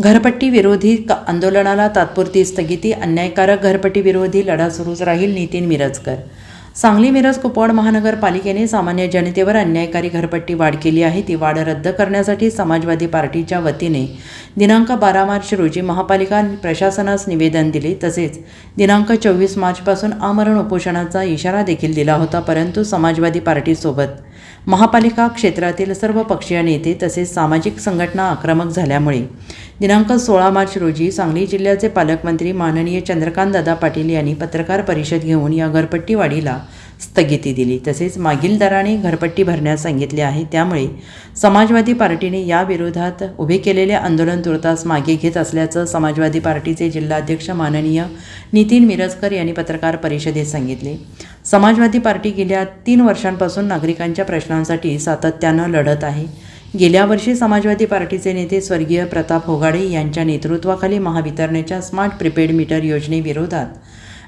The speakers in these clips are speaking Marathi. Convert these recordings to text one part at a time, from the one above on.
घरपट्टी विरोधी क- आंदोलनाला तात्पुरती स्थगिती अन्यायकारक घरपट्टी विरोधी लढा सुरूच राहील नितीन मिरजकर. सांगली मिरज कुपवाड महानगरपालिकेने सामान्य जनतेवर अन्यायकारी घरपट्टी वाढ केली आहे. ती वाढ रद्द करण्यासाठी समाजवादी पार्टीच्या वतीने दिनांक बारा मार्च रोजी महापालिका प्रशासनास निवेदन दिले. तसेच दिनांक चोवीस मार्चपासून आमरण उपोषणाचा इशारा देखील दिला होता. परंतु समाजवादी पार्टीसोबत महापालिका क्षेत्रातील सर्व पक्षीय नेते तसेच सामाजिक संघटना आक्रमक झाल्यामुळे दिनांक सोळा मार्च रोजी सांगली जिल्ह्याचे पालकमंत्री माननीय चंद्रकांतदादा पाटील यांनी पत्रकार परिषद घेऊन या घरपट्टी वाढीला स्थगिती दिली. तसेच मागील दराने घरपट्टी भरण्यास सांगितले आहे. त्यामुळे समाजवादी पार्टीने याविरोधात उभे केलेले आंदोलन तुर्तास मागे घेत असल्याचं समाजवादी पार्टीचे जिल्हाध्यक्ष माननीय नितीन मिरजकर यांनी पत्रकार परिषदेत सांगितले. समाजवादी पार्टी गेल्या तीन वर्षांपासून नागरिकांच्या प्रश्नांसाठी सातत्यानं लढत आहे. गेल्या वर्षी समाजवादी पार्टीचे नेते स्वर्गीय प्रताप होगाडे यांच्या नेतृत्वाखाली महावितरणच्या स्मार्ट प्रिपेड मीटर योजनेविरोधात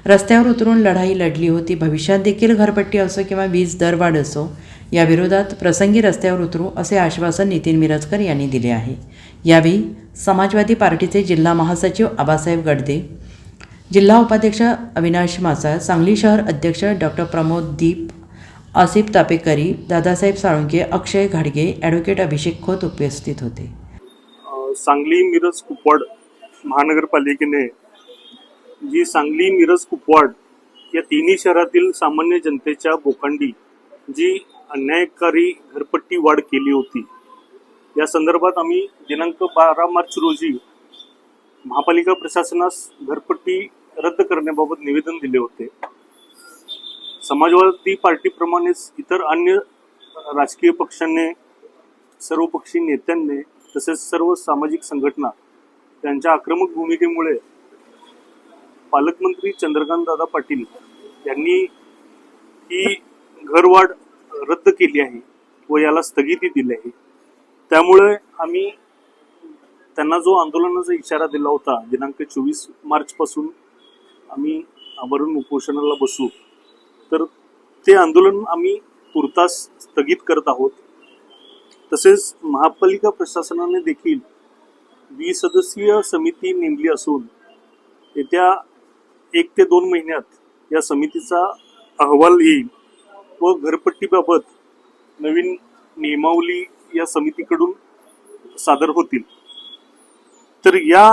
रस्त्यावर उतरून लढाई लढली होती. भविष्यात देखील घरपट्टी असो किंवा वीज दरवाढ असो या विरोधात प्रसंगी रस्त्यावर उतरू असे आश्वासन नितीन मिरजकर यांनी दिले आहे. यावेळी समाजवादी पार्टीचे जिल्हा महासचिव आबासाहेब गडदे जिल्हा उपाध्यक्ष अविनाश मासाळ सांगली शहर अध्यक्ष डॉक्टर प्रमोद दीप आसिफ तापेकरी दादासाहेब साळुंके अक्षय घाडगे ॲडव्होकेट अभिषेक खोत उपस्थित होते. सांगली मिरज कुपवाड महानगरपालिकेने जी सांगली मिरज कुपवाड या तिन्ही शहरातील सामान्य जनतेच्या बोखंडी जी अन्यायकारी घरपट्टी वाढ केली होती. या संदर्भात आम्ही दिनांक बारा मार्च रोजी महापालिका प्रशासनास घरपट्टी रद्द करण्याबाबत निवेदन दिले होते. समाजवादी पार्टीप्रमाणेच इतर अन्य राजकीय पक्षांनी सर्वपक्षीय नेत्यांनी तसेच सर्व सामाजिक संघटना त्यांच्या आक्रमक भूमिकेमुळे पालकमंत्री चंद्रकांत दादा पाटील यांनी ही घरवाढ रद्द केली आहे व याला स्थगिती दिली आहे. त्यामुळे आम्ही त्यांना जो आंदोलनाचा इशारा दिला होता दिनांक चोवीस मार्चपासून आम्ही आमरण उपोषणाला बसू तर ते आंदोलन आम्ही तुर्तास स्थगित करत आहोत. तसेच महापालिका प्रशासनाने देखील द्विसदस्यीय समिती नेमली असून येत्या एक ते दोन महिन्यात या समितीचा अहवाल येईल व घरपट्टीबाबत नवीन नियमावली या समितीकडून सादर होतील. तर या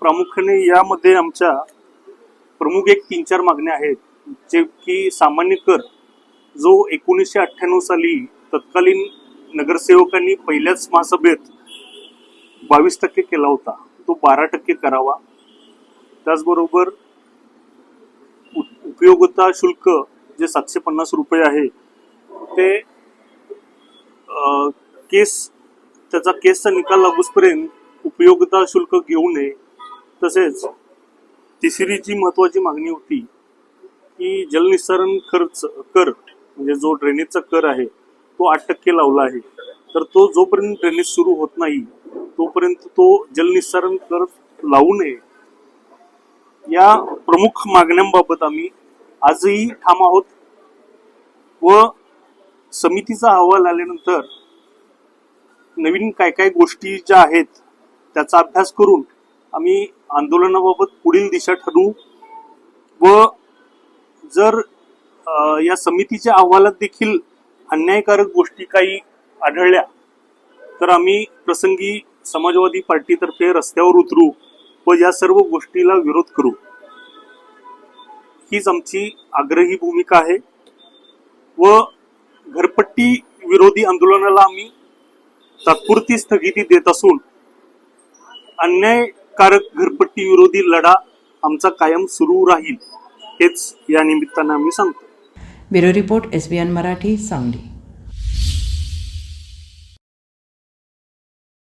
प्रामुख्याने यामध्ये आमच्या प्रमुख एक तीन चार मागण्या आहेत जे की सामान्य कर जो एकोणीसशे अठ्ठ्याण्णव साली तत्कालीन नगरसेवकांनी पहिल्याच महासभेत बावीस टक्के केला होता तो बारा टक्के करावा. त्याचबरोबर उपयोगिता शुल्क जे सातशे पन्नास रुपये आहे ते केस त्याचा केसचा निकाल लागूसपर्यंत उपयोगिता शुल्क घेऊ नये. तसेच तिसरी जी महत्वाची मागणी होती की जलनिस्सारण खर्च कर म्हणजे जो ड्रेनेजचा कर आहे तो आठ टक्के लावला आहे. तर तो जोपर्यंत ड्रेनेज सुरू होत नाही तोपर्यंत तो जलनिस्सारण कर लावू नये. या प्रमुख मागण्यांबाबत आम्ही आजही ठाम आहोत व समितीचा अहवाल आल्यानंतर नवीन काय काय गोष्टी ज्या आहेत त्याचा अभ्यास करून आम्ही आंदोलनाबाबत पुढील दिशा ठरवू व जर या समितीच्या अहवालात देखील अन्यायकारक गोष्टी काही आढळल्या तर आम्ही प्रसंगी समाजवादी पार्टीतर्फे रस्त्यावर उतरू. व या सर्व गोष्टीला विरोध करू. हीच आमची आग्रही भूमिका आहे. व घरपट्टी विरोधी आंदोलनाला आम्ही तात्पुरती स्थगिती देत असून अन्यायकारक घरपट्टी विरोधी लढा आमचा कायम सुरू राहील हेच या निमित्तानं आम्ही सांगतो. Bureau report S B N Marathi Sangli.